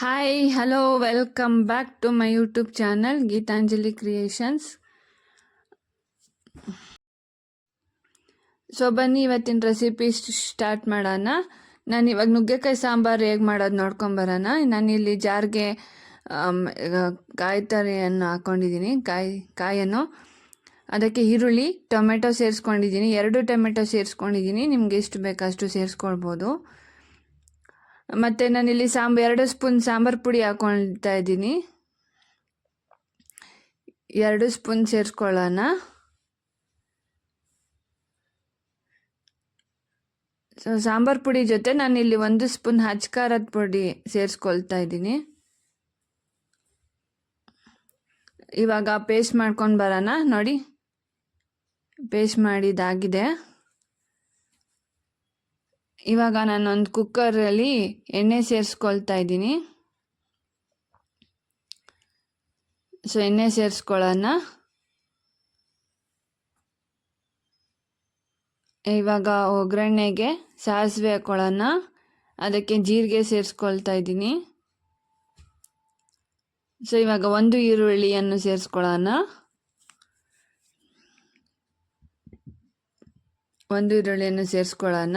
Hi hello welcome back to my YouTube channel Geetanjali creations so ಬನ್ನಿ, ಇವತ್ತಿನ recipe start ಮಾಡೋಣ. ನಾನು ಇವಾಗ ನುಗ್ಗೆಕಾಯಿ ಸಾಂಬಾರು ಹೇಗೆ ಮಾಡೋದು ನೋಡ್ಕೊಂಬರೋಣ ನಾನಿಲ್ಲಿ ಜಾರ್ಗೆ ಕಾಯಿ ತರಿಯನ್ನು ಹಾಕ್ಕೊಂಡಿದ್ದೀನಿ ಕಾಯಿ, ಕಾಯನ್ನು, ಅದಕ್ಕೆ ಈರುಳ್ಳಿ, ಟೊಮೆಟೊ ಸೇರಿಸ್ಕೊಂಡಿದ್ದೀನಿ ಎರಡು ಟೊಮೆಟೊ ಸೇರಿಸ್ಕೊಂಡಿದ್ದೀನಿ ನಿಮ್ಗೆ ಎಷ್ಟು ಬೇಕಷ್ಟು ಸೇರಿಸ್ಕೊಳ್ಬೋದು. ಮತ್ತು ನಾನಿಲ್ಲಿ ಸಾಂಬ, ಎರಡು ಸ್ಪೂನ್ ಸಾಂಬಾರ್ ಪುಡಿ ಹಾಕೊಳ್ತಾ ಇದ್ದೀನಿ. ಎರಡು ಸ್ಪೂನ್ ಸೇರಿಸ್ಕೊಳ್ಳೋಣ. ಸೊ ಸಾಂಬಾರು ಪುಡಿ ಜೊತೆ ನಾನಿಲ್ಲಿ ಒಂದು ಸ್ಪೂನ್ ಹಚ್ಕಾರದ ಪುಡಿ ಸೇರಿಸ್ಕೊಳ್ತಾ ಇದ್ದೀನಿ. ಇವಾಗ ಪೇಸ್ಟ್ ಮಾಡ್ಕೊಂಡು ಬರೋಣ, ನೋಡಿ. ಪೇಸ್ಟ್ ಮಾಡಿದಾಗಿದೆ. ಇವಾಗ ನಾನೊಂದು ಕುಕ್ಕರಲ್ಲಿ ಎಣ್ಣೆ ಸೇರಿಸ್ಕೊಳ್ತಾ ಇದ್ದೀನಿ. ಸೊ, ಎಣ್ಣೆ ಸೇರಿಸ್ಕೊಳ್ಳೋಣ. ಇವಾಗ ಒಗ್ಗರಣೆಗೆ ಸಾಸಿವೆ ಹಾಕೊಳ್ಳೋಣ. ಅದಕ್ಕೆ ಜೀರಿಗೆ ಸೇರಿಸ್ಕೊಳ್ತಾ ಇದ್ದೀನಿ. ಸೊ, ಇವಾಗ ಒಂದು ಈರುಳ್ಳಿಯನ್ನು ಸೇರಿಸ್ಕೊಳ್ಳೋಣ. ಒಂದು ಈರುಳ್ಳಿಯನ್ನು ಸೇರಿಸ್ಕೊಳ್ಳೋಣ.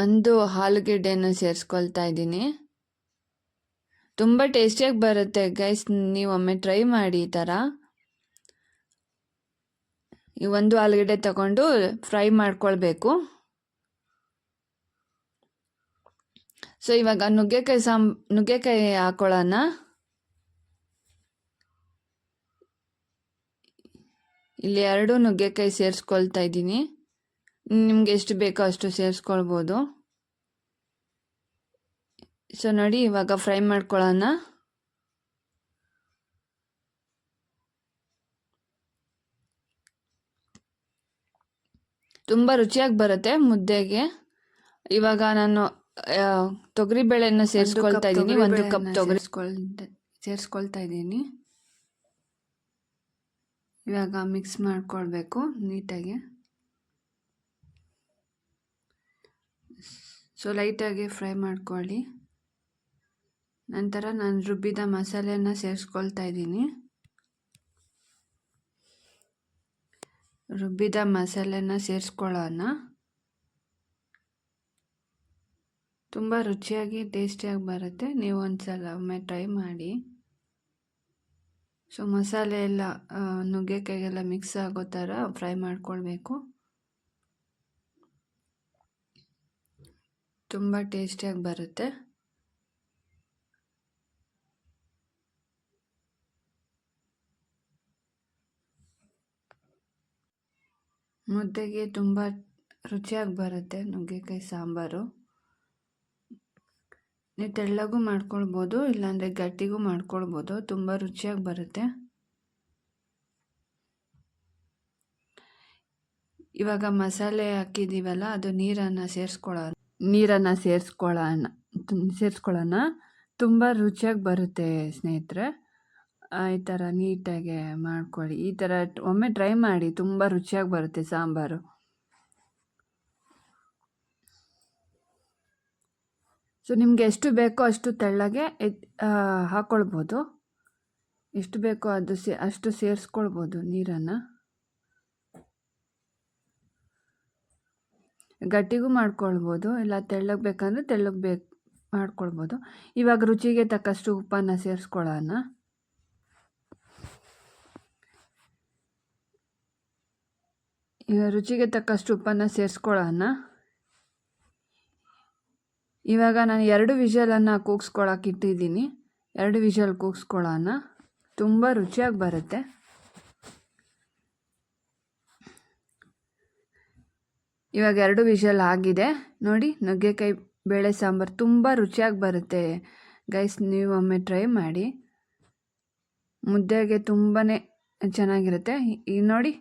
ಒಂದು ಆಲೂಗೆಡ್ಡೆಯನ್ನು ಸೇರಿಸ್ಕೊಳ್ತಾ ಇದ್ದೀನಿ. ತುಂಬ ಟೇಸ್ಟಿಯಾಗಿ ಬರುತ್ತೆ ಗೈಸ್, ನೀವು ಒಮ್ಮೆ ಟ್ರೈ ಮಾಡಿ ಈ ಥರ. ಈ ಒಂದು ಆಲೂಗಡ್ಡೆ ತಗೊಂಡು ಫ್ರೈ ಮಾಡ್ಕೊಳ್ಬೇಕು. ಸೊ, ಇವಾಗ ನುಗ್ಗೆಕಾಯಿ ಸಾಂಬ್ ನುಗ್ಗೆಕಾಯಿ ಹಾಕೊಳ್ಳೋಣ. ಇಲ್ಲಿ ಎರಡು ನುಗ್ಗೆಕಾಯಿ ಸೇರಿಸ್ಕೊಳ್ತಾ ಇದ್ದೀನಿ. ನಿಮ್ಗೆ ಎಷ್ಟು ಬೇಕೋ ಅಷ್ಟು ಸೇರಿಸ್ಕೊಳ್ಬೋದು. ಸೊ ನೋಡಿ ಇವಾಗ ಫ್ರೈ ಮಾಡ್ಕೊಳ್ಳೋಣ. ತುಂಬ ರುಚಿಯಾಗಿ ಬರುತ್ತೆ ಮುದ್ದೆಗೆ. ಇವಾಗ ನಾನು ತೊಗರಿ ಬೇಳೆನ ಸೇರಿಸ್ಕೊಳ್ತಾ ಇದ್ದೀನಿ. ಒಂದು ಕಪ್ ತೊಗರಿ ಸೇರಿಸ್ಕೊಳ್ತಾ ಇದ್ದೀನಿ. ಇವಾಗ ಮಿಕ್ಸ್ ಮಾಡ್ಕೊಳ್ಬೇಕು ನೀಟಾಗಿ. ಸೊ ಲೈಟಾಗಿ ಫ್ರೈ ಮಾಡ್ಕೊಳ್ಳಿ. ನಂತರ ನಾನು ರುಬ್ಬಿದ ಮಸಾಲೆಯನ್ನು ಸೇರಿಸ್ಕೊಳ್ತಾ ಇದ್ದೀನಿ. ರುಬ್ಬಿದ ಮಸಾಲೆನ ಸೇರಿಸ್ಕೊಳ್ಳೋಣ. ತುಂಬ ರುಚಿಯಾಗಿ ಟೇಸ್ಟಿಯಾಗಿ ಬರುತ್ತೆ. ನೀವು ಒಂದು ಸಲ ಒಮ್ಮೆ ಟ್ರೈ ಮಾಡಿ. ಸೊ ಮಸಾಲೆ ಎಲ್ಲ ನುಗ್ಗೆಕಾಯಿಗೆಲ್ಲ ಮಿಕ್ಸ್ ಆಗೋ ಥರ ಫ್ರೈ ಮಾಡ್ಕೊಳ್ಬೇಕು. ತುಂಬ ಟೇಸ್ಟಿಯಾಗಿ ಬರುತ್ತೆ. ಮುದ್ದೆಗೆ ತುಂಬ ರುಚಿಯಾಗಿ ಬರುತ್ತೆ ನುಗ್ಗೆಕಾಯಿ ಸಾಂಬಾರು. ನೀವು ತೆಳ್ಳಗೂ ಮಾಡ್ಕೊಳ್ಬೋದು, ಇಲ್ಲಾಂದರೆ ಗಟ್ಟಿಗೂ ಮಾಡ್ಕೊಳ್ಬೋದು, ತುಂಬ ರುಚಿಯಾಗಿ ಬರುತ್ತೆ. ಇವಾಗ ಮಸಾಲೆ ಹಾಕಿದ್ದೀವಲ್ಲ, ಅದು ನೀರನ್ನು ಸೇರಿಸ್ಕೊಳ್ಳೋಣ. ನೀರನ್ನು ಸೇರಿಸ್ಕೊಳ್ಳೋಣ ಸೇರಿಸ್ಕೊಳ್ಳೋಣ ತುಂಬ ರುಚಿಯಾಗಿ ಬರುತ್ತೆ ಸ್ನೇಹಿತರೆ. ಈ ಥರ ನೀಟಾಗಿ ಮಾಡ್ಕೊಳ್ಳಿ. ಈ ಥರ ಒಮ್ಮೆ ಟ್ರೈ ಮಾಡಿ, ತುಂಬ ರುಚಿಯಾಗಿ ಬರುತ್ತೆ ಸಾಂಬಾರು. ಸೊ, ನಿಮಗೆ ಎಷ್ಟು ಬೇಕೋ ಅಷ್ಟು ತೆಳ್ಳಗೆ ಹಾಕ್ಕೊಳ್ಬೋದು ಎಷ್ಟು ಬೇಕೋ ಅದು ಸೇ, ಅಷ್ಟು ಸೇರಿಸ್ಕೊಳ್ಬೋದು ನೀರನ್ನು. ಗಟ್ಟಿಗೂ ಮಾಡ್ಕೊಳ್ಬೋದು, ಇಲ್ಲ ತೆಳ್ಳಗೆ ಬೇಕಂದರೆ ತೆಳ್ಳಗೆ ಬೇಕು, ಮಾಡ್ಕೊಳ್ಬೋದು. ಇವಾಗ ರುಚಿಗೆ ತಕ್ಕಷ್ಟು ಉಪ್ಪನ್ನು ಸೇರಿಸ್ಕೊಳ್ಳೋಣ. ರುಚಿಗೆ ತಕ್ಕಷ್ಟು ಉಪ್ಪನ್ನು ಸೇರಿಸ್ಕೊಳ್ಳೋಣ. ಇವಾಗ ನಾನು ಎರಡು ವಿಷಲನ್ನು ಕೂಗಿಸ್ಕೊಳಕ್ಕೆ ಇಟ್ಟಿದ್ದೀನಿ. ಎರಡು ವಿಷಲ್ ಕೂಗಿಸ್ಕೊಳ್ಳೋಣ. ತುಂಬ ರುಚಿಯಾಗಿ ಬರುತ್ತೆ. ಇವಾಗ ಎರಡು ವಿಷಲ್ ಆಗಿದೆ. ನೋಡಿ, ನುಗ್ಗೆಕಾಯಿ ಬೇಳೆ ಸಾಂಬಾರು ತುಂಬ ರುಚಿಯಾಗಿ ಬರುತ್ತೆ. ಗೈಸ್ ನೀವು ಒಮ್ಮೆ ಟ್ರೈ ಮಾಡಿ. ಮುದ್ದೆಗೆ ತುಂಬಾ ಚೆನ್ನಾಗಿರುತ್ತೆ. ಈಗ ನೋಡಿ,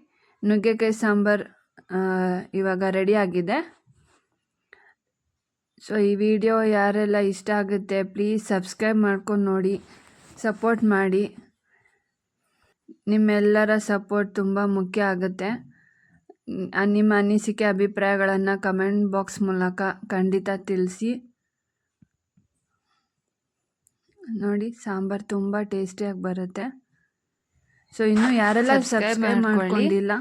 ನುಗ್ಗೆಕಾಯಿ ಸಾಂಬಾರು ಇವಾಗ ರೆಡಿ ಆಗಿದೆ. ಸೊ ಈ ವಿಡಿಯೋ ಯಾರೆಲ್ಲ ಇಷ್ಟ ಆಗುತ್ತೆ ಪ್ಲೀಸ್ ಸಬ್ಸ್ಕ್ರೈಬ್ ಮಾಡ್ಕೊಂಡು ನೋಡಿ ಸಪೋರ್ಟ್ ಮಾಡಿ. ನಿಮ್ಮೆಲ್ಲರ ಸಪೋರ್ಟ್ ತುಂಬ ಮುಖ್ಯ ಆಗುತ್ತೆ. ನಿಮ್ಮ ಅನಿಸಿಕೆ ಅಭಿಪ್ರಾಯಗಳನ್ನು ಕಮೆಂಟ್ ಬಾಕ್ಸ್ ಮೂಲಕ ಖಂಡಿತ ತಿಳಿಸಿ. ನೋಡಿ ಸಾಂಬಾರು ತುಂಬ ಟೇಸ್ಟಿಯಾಗಿ ಬರುತ್ತೆ. ಸೊ ಇನ್ನು ಯಾರೆಲ್ಲ ಸಬ್ಸ್ಕ್ರೈಬ್ ಮಾಡ್ಕೊಂಡಿಲ್ಲ?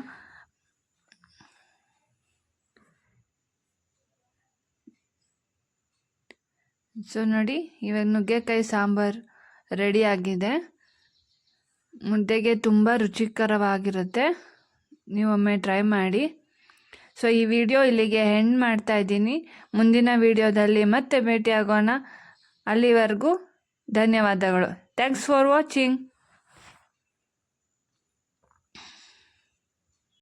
ಸೊ ನೋಡಿ ಇವಾಗ ನುಗ್ಗೆಕಾಯಿ ಸಾಂಬಾರು ರೆಡಿ ಆಗಿದೆ. ಮುದ್ದೆಗೆ ತುಂಬ ರುಚಿಕರವಾಗಿರುತ್ತೆ. ನೀವೊಮ್ಮೆ ಟ್ರೈ ಮಾಡಿ. ಸೊ ಈ ವಿಡಿಯೋ ಇಲ್ಲಿಗೆ ಹೆಂಡ್ ಮಾಡ್ತಾ ಇದ್ದೀನಿ. ಮುಂದಿನ ವಿಡಿಯೋದಲ್ಲಿ ಮತ್ತೆ ಭೇಟಿಯಾಗೋಣ. ಅಲ್ಲಿವರೆಗೂ ಧನ್ಯವಾದಗಳು. Thanks for watching